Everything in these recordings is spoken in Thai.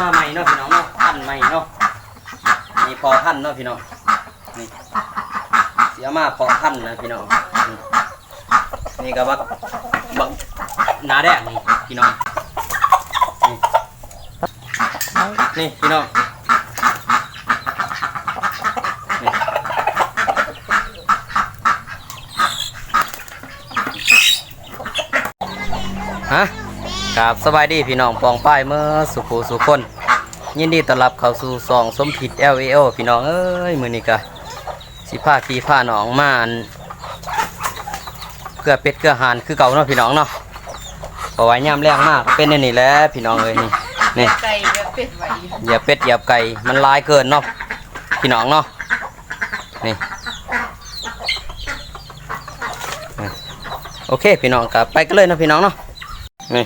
มาใหม่เนาะพี่น้องเนาะพันใหม่เนาะนี่พอพันเนาะพี่น้องนี่เสียมาพอพันนะพี่น้องนี่ก็บักบักนาแดงนี่พี่น้องนี่พี่น้องนี่ฮะ ครับสบายดีพี่น้องปองป้ายเมื่อสุขูสุคน ยินดีต้อนรับเข้าสู่ซองสมผิด L A O พี่น้องเอ้ยมือนี้กะสิผ้าพีผ้าหนองมาอันเกลือเป็ดเกลือหานคือเก่าเนาะพี่น้องเนาะเพราะว่าย่ำแรงมากเป็นอันนี่แหละพี่น้องเอ้ยนี่นี่ไก่แบบเป็ดไหวเหยียบเป็ดเหยียบไก่มันลายเกินเนาะพี่น้องเนาะนี่โอเคพี่น้องกลับไปกันเลยนะพี่น้องเนาะนี่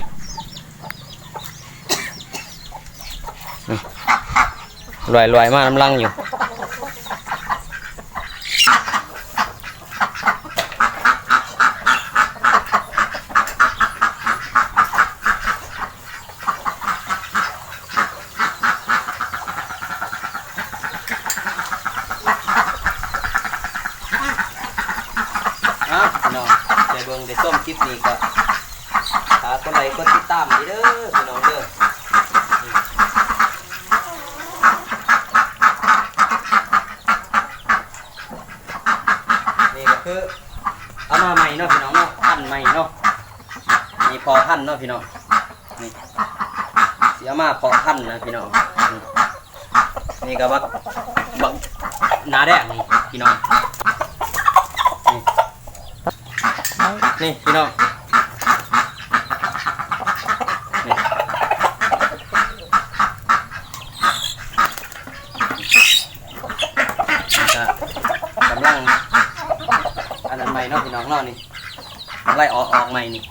ลอยลอยมากน้ำลังอยู่อะน้องใจเบิ่งได้ส้มคลิปนี้ก็หาคนไหนก็ติดตามนี่เด้อพี่น้องเด้อ นี่ก็ คือเอามาใหม่เนาะพี่น้องเนาะพันใหม่เนาะนี่พอพันเนาะพี่น้องนี่เสียมาพอพันนะพี่น้องนี่ก็บักบักนาแดงนี่พี่น้องนี่พี่น้องนี่ก็กำลัง อั นนั้นนาะพี่น้องเนาะนี่ไล่ออกออกใหม่นี่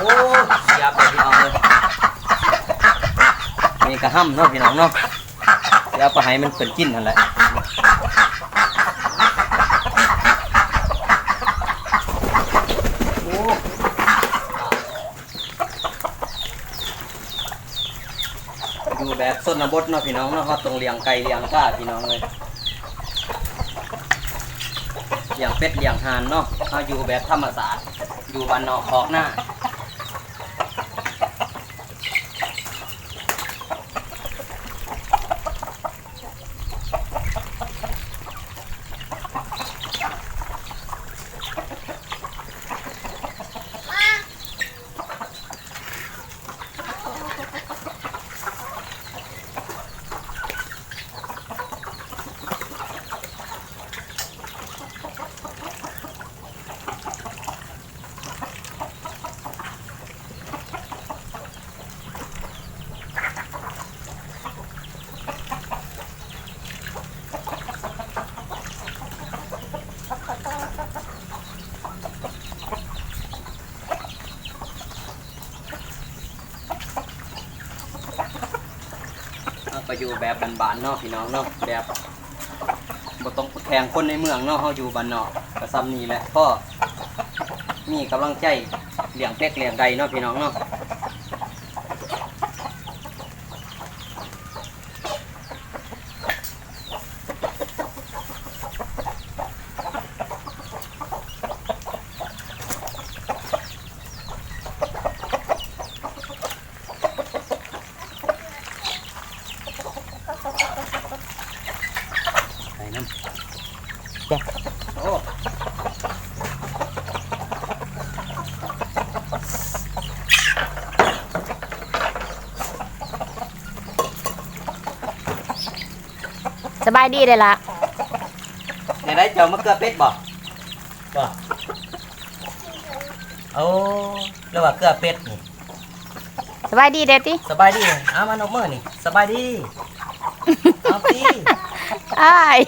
โอ้เสียบเลยพี่น้องเลยนี่ กระห้ำเนาะพี่น้องเนาะเสียบไปให้มันเป็นกินนั่นแหละอยู่แบบส้นบดเนาะพี่น้องเนาะเขาต้องเลี้ยงไก่เลี้ยงก้าพี่น้องเลยเลี้ยงเป็ดเลี้ยงห่านเนาะเขาอยู่แบบธรรมศาสตร์อยู่บ้านนอกคอกหน้า อาไปอยู่แบบบ้านๆเนาะพี่น้องเนาะแบบบ่ต้องแข่งคนในเมืองเนาะเฮาอยู่บ้านนอกก็ซ้ำนี้แหละก็มีกำลังใจเลี้ยงเป็ดเลี้ยงไก่เนาะพี่น้องเนาะ จ้ะโอ้สบายดีเลยล่ะในได้เจ้ามะเขือเป็ดบ่บ่โอ้เรียกว่าเกลือเป็ดนี่สบายดีเด็ดติสบายดีเอามานกมือนี่สบายดีเอาสิอ้าย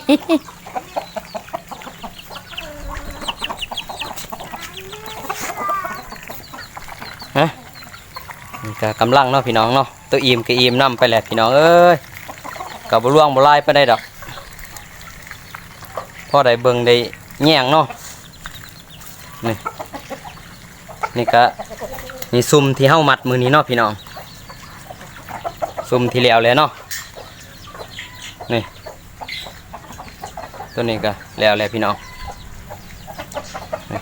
ก็กำลังเนาะพี่น้องเนาะตัวอิ่มก็อิ่มนํไปแหละพี่น้องเอ้ยก็บ่ล่วงบ่ลายไปได้ดอกพอได้เบิ่งได้แย่งเนาะนี่นี่ก็นี่ซุ่มที่เฮามัดมือนี้เนาะพี่น้องซุ่มที่แล้วแล้วเนาะนี่ตัวนี้ก็แล้วแล้วพี่น้องนี่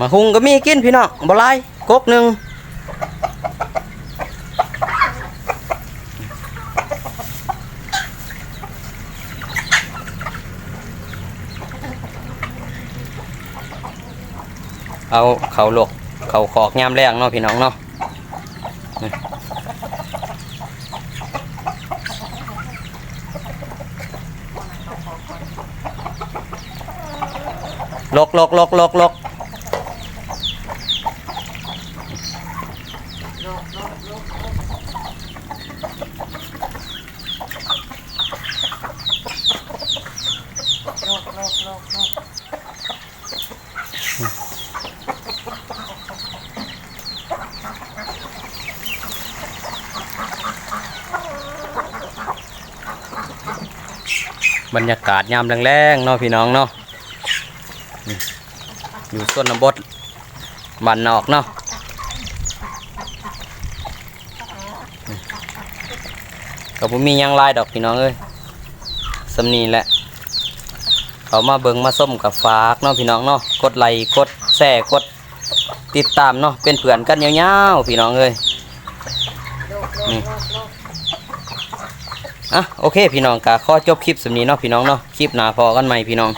มาหุงก็มีกินพี่น้องบ่หลายกกหนึ่งเอาเขาหลกเขาขอกยามแรงเนาะพี่น้องเนาะลกลกลกลกลก บรรยากาศยามแรงๆเนาะพี่น้องเนาะอยู่ส่วนน้ำบดบ้านนอกเนาะก็บ่มียังลายดอกพี่น้องเอ้ยสำนีแหละเขามาเบิงมาส้มกับฝากเนาะพี่น้องเนาะกดไลค์กดแชร์กดติดตามเนาะเป็นเพื่อนกันยาวๆพี่น้องเอ้ยนี่ อะโอเค พี่น้องกะขอจบคลิปสำนี้เนาะพี่น้องเนาะคลิปหนาพอกันใหม่พี่น้อง